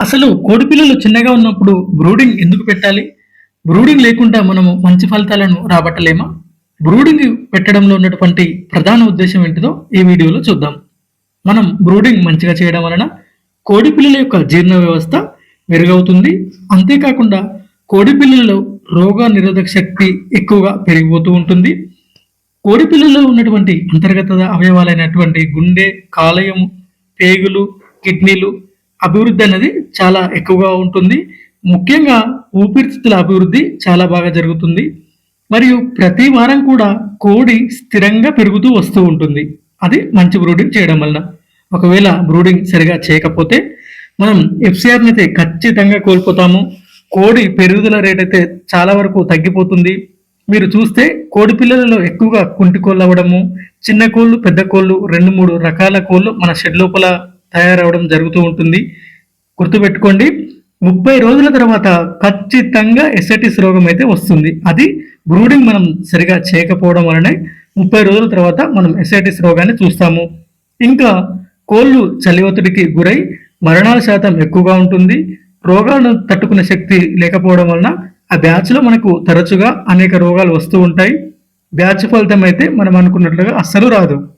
అసలు కోడి పిల్లలు చిన్నగా ఉన్నప్పుడు బ్రూడింగ్ ఎందుకు పెట్టాలి? బ్రూడింగ్ లేకుండా మనము మంచి ఫలితాలను రాబట్టలేమా? బ్రూడింగ్ పెట్టడంలో ఉన్నటువంటి ప్రధాన ఉద్దేశం ఏంటిదో ఈ వీడియోలో చూద్దాం. మనం బ్రూడింగ్ మంచిగా చేయడం వలన కోడి పిల్లల యొక్క జీర్ణ వ్యవస్థ మెరుగవుతుంది. అంతేకాకుండా కోడి పిల్లలలో రోగ నిరోధక శక్తి ఎక్కువగా పెరిగిపోతూ ఉంటుంది. కోడి పిల్లల్లో ఉన్నటువంటి అంతర్గత అవయవాలైనటువంటి గుండె కాలయం పేగులు కిడ్నీలు అభివృద్ధి అనేది చాలా ఎక్కువగా ఉంటుంది. ముఖ్యంగా ఊపిరితిత్తుల అభివృద్ధి చాలా బాగా జరుగుతుంది. మరియు ప్రతి వారం కూడా కోడి స్థిరంగా పెరుగుతూ వస్తూ ఉంటుంది. అది మంచి బ్రూడింగ్ చేయడం వలన. ఒకవేళ బ్రూడింగ్ సరిగా చేయకపోతే మనం ఎఫ్సిఆర్ని అయితే ఖచ్చితంగా కోల్పోతాము. కోడి పెరుగుదల రేట్ అయితే చాలా వరకు తగ్గిపోతుంది. మీరు చూస్తే కోడి పిల్లలలో ఎక్కువగా కుంటి కోళ్ళు అవ్వడము చిన్న కోళ్ళు పెద్ద కోళ్ళు రెండు మూడు రకాల కోళ్ళు మన షెడ్ లోపల తయారవడం జరుగుతూ ఉంటుంది. గుర్తుపెట్టుకోండి ముప్పై రోజుల తర్వాత ఖచ్చితంగా ఎసటిస్ రోగం అయితే వస్తుంది. అది బ్రూడింగ్ మనం సరిగా చేయకపోవడం వలనే ముప్పై రోజుల తర్వాత మనం ఎస్ఐటిస్ రోగాన్ని చూస్తాము. ఇంకా కోళ్ళు చలి ఒత్తిడికి గురై మరణాల శాతం ఎక్కువగా ఉంటుంది. రోగాలను తట్టుకునే శక్తి లేకపోవడం వలన ఆ బ్యాచ్లో మనకు తరచుగా అనేక రోగాలు వస్తూ ఉంటాయి. బ్యాచ్ ఫలితం అయితే మనం అనుకున్నట్లుగా అస్సలు రాదు.